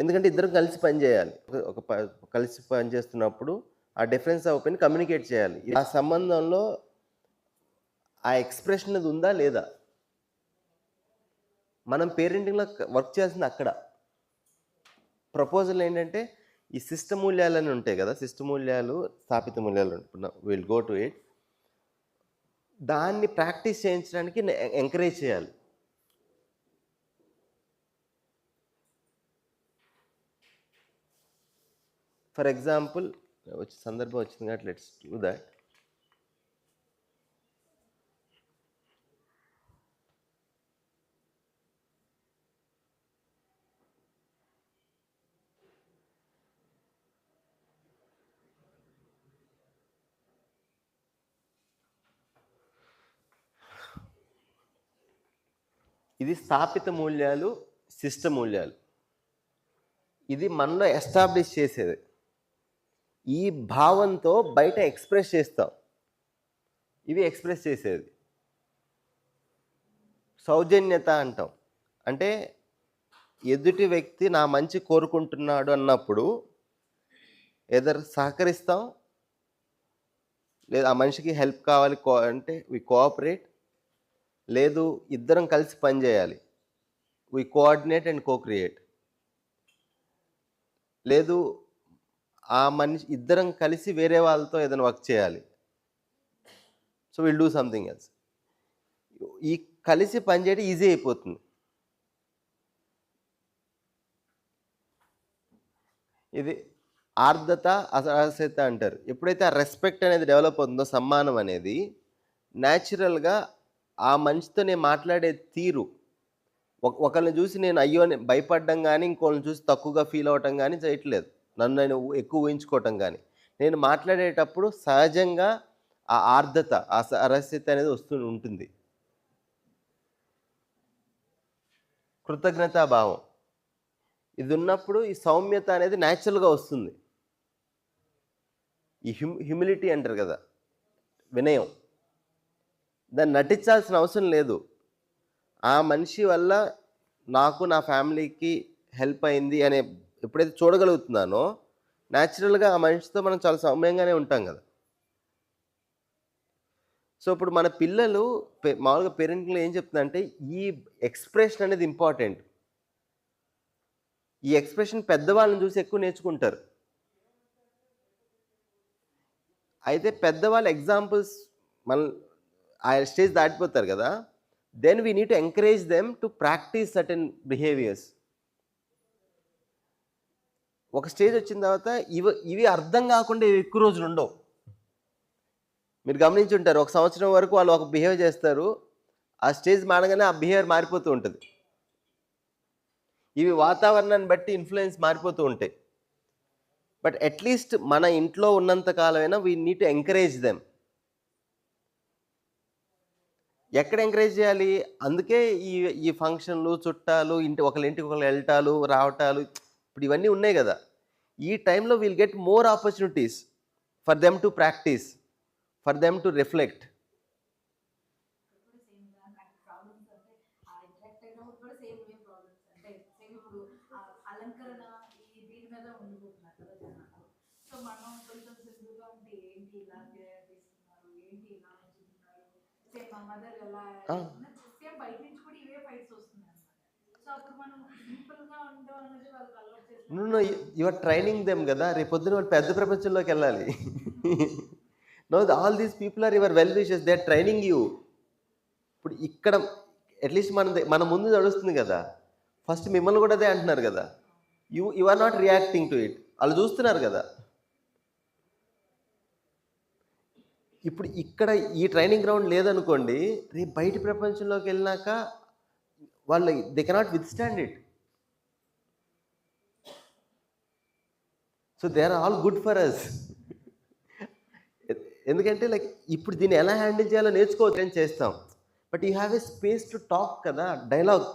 ఎందుకంటే ఇద్దరం కలిసి పని చేయాలి. ఒక- కలిసి పని చేస్తున్నప్పుడు ఆ డిఫరెన్స్ ఆఫ్ ఒపీనియన్ కమ్యూనికేట్ చేయాలి. ఆ సంబంధంలో ఆ ఎక్స్ప్రెషన్ అది ఉందా లేదా? మనం పేరెంటింగ్లో వర్క్ చేయాల్సింది అక్కడ. ప్రపోజల్ ఏంటంటే ఈ శిష్ట మూల్యాలని ఉంటాయి కదా శిష్ట మూల్యాలు స్థాపిత మూల్యాలు విల్ గో టు ఇట్ దాన్ని ప్రాక్టీస్ చేయించడానికి ఎంకరేజ్ చేయాలి. ఫర్ ఎగ్జాంపుల్ వచ్చే సందర్భం వచ్చింది కాబట్టి లెట్స్ డూ దాట్ ఇది స్థాపిత మూల్యాలు శిష్ట మూల్యాలు. ఇది మనలో ఎస్టాబ్లిష్ చేసేది. ఈ భావంతో బయట ఎక్స్ప్రెస్ చేస్తాం ఇవి ఎక్స్ప్రెస్ చేసేది. సౌజన్యత అంటాం. అంటే ఎదుటి వ్యక్తి నా మంచి కోరుకుంటున్నాడు అన్నప్పుడు ఎదర్ సహకరిస్తాం? లేదా ఆ మనిషికి హెల్ప్ కావాలి కో అంటే వి కోఆపరేట్? లేదు ఇద్దరం కలిసి పనిచేయాలి we coordinate and co create లేదు ఆ మనిషి ఇద్దరం కలిసి వేరే వాళ్ళతో ఏదైనా వర్క్ చేయాలి. So will do something else ఈ కలిసి పనిచేయడం ఈజీ అయిపోతుంది. ఇది ఆర్ద్రత అసహ్యత అంటారు. ఎప్పుడైతే ఆ రెస్పెక్ట్ అనేది డెవలప్ అవుతుందో సమ్మానం అనేది న్యాచురల్గా ఆ మనిషితో నేను మాట్లాడే తీరు ఒక- ఒకరిని చూసి నేను అయ్యో భయపడడం కానీ ఇంకోళ్ళని చూసి తక్కువగా ఫీల్ అవ్వటం కానీ చేయట్లేదు. నన్ను నేను ఎక్కువ ఊహించుకోవటం కానీ. నేను మాట్లాడేటప్పుడు సహజంగా ఆ ఆర్ద్రత ఆ సరస్యత అనేది వస్తూ ఉంటుంది. కృతజ్ఞతాభావం ఇది ఉన్నప్పుడు ఈ సౌమ్యత అనేది న్యాచురల్గా వస్తుంది. ఈ హ్యూమ్ హ్యూమిలిటీ అంటారు కదా వినయం. దాన్ని నటించాల్సిన అవసరం లేదు. ఆ మనిషి వల్ల నాకు నా ఫ్యామిలీకి హెల్ప్ అయింది అనే ఎప్పుడైతే చూడగలుగుతున్నానో న్యాచురల్గా ఆ మనిషితో మనం చాలా సౌమ్యంగానే ఉంటాం కదా. సో ఇప్పుడు మన పిల్లలు పే- మామూలుగా పేరెంట్లు ఏం చెప్తుందంటే ఈ ఎక్స్ప్రెషన్ అనేది ఇంపార్టెంట్ ఈ ఎక్స్ప్రెషన్ పెద్దవాళ్ళని చూసి ఎక్కువ నేర్చుకుంటారు. అయితే పెద్దవాళ్ళ ఎగ్జాంపుల్స్ మన ఆ స్టేజ్ దాటిపోతారు కదా. Then we need to encourage them to practice certain behaviours ఒక స్టేజ్ వచ్చిన తర్వాత ఇవి ఇవి అర్థం కాకుండా ఇవి ఎక్కువ రోజులు ఉండవు. మీరు గమనించి ఉంటారు ఒక సంవత్సరం వరకు వాళ్ళు ఒక బిహేవ్ చేస్తారు ఆ స్టేజ్ మారగానే ఆ బిహేవియర్ మారిపోతూ ఉంటుంది. ఇవి వాతావరణాన్ని బట్టి ఇన్ఫ్లుయెన్స్ మారిపోతూ ఉంటాయి. బట్ అట్లీస్ట్ మన ఇంట్లో ఉన్నంత కాలమైనా we need to encourage them ఎక్కడ ఎంకరేజ్ చేయాలి? అందుకే ఈ ఈ ఫంక్షన్లు చుట్టాలు ఇంటి ఒకళ్ళ ఇంటికి ఒకళ్ళు వెళ్ళటాలు రావటాలు ఇప్పుడు ఇవన్నీ ఉన్నాయి కదా. ఈ టైంలో will get more opportunities for them to practice for them to reflect same so మనం బయట నుంచి కూడా ఇవే ఫైట్స్ వస్తున్నాయి సో అప్పుడు సింపుల్గా ఉండడం అనేది అలవాటు నువ్వు యువర్ ట్రైనింగ్ దెమ్ కదా. రేపు పొద్దున వాళ్ళు పెద్ద ప్రపంచంలోకి వెళ్ళాలి. Know all these people are your well wishes they are training you ఇప్పుడు ఇక్కడ అట్లీస్ట్ మన మన ముందు నడుస్తుంది కదా. ఫస్ట్ మిమ్మల్ని కూడా అదే అంటున్నారు కదా. You you are not reacting to it వాళ్ళు చూస్తున్నారు కదా. ఇప్పుడు ఇక్కడ ఈ ట్రైనింగ్ గ్రౌండ్ లేదనుకోండి రేపు బయటి ప్రపంచంలోకి వెళ్ళినాక వాళ్ళు they cannot withstand it so they are all good for us ఎందుకంటే లైక్ ఇప్పుడు దీన్ని ఎలా హ్యాండిల్ చేయాలో నేర్చుకోవచ్చు అని చేస్తాం. But you have a space to talk కదా డైలాగ్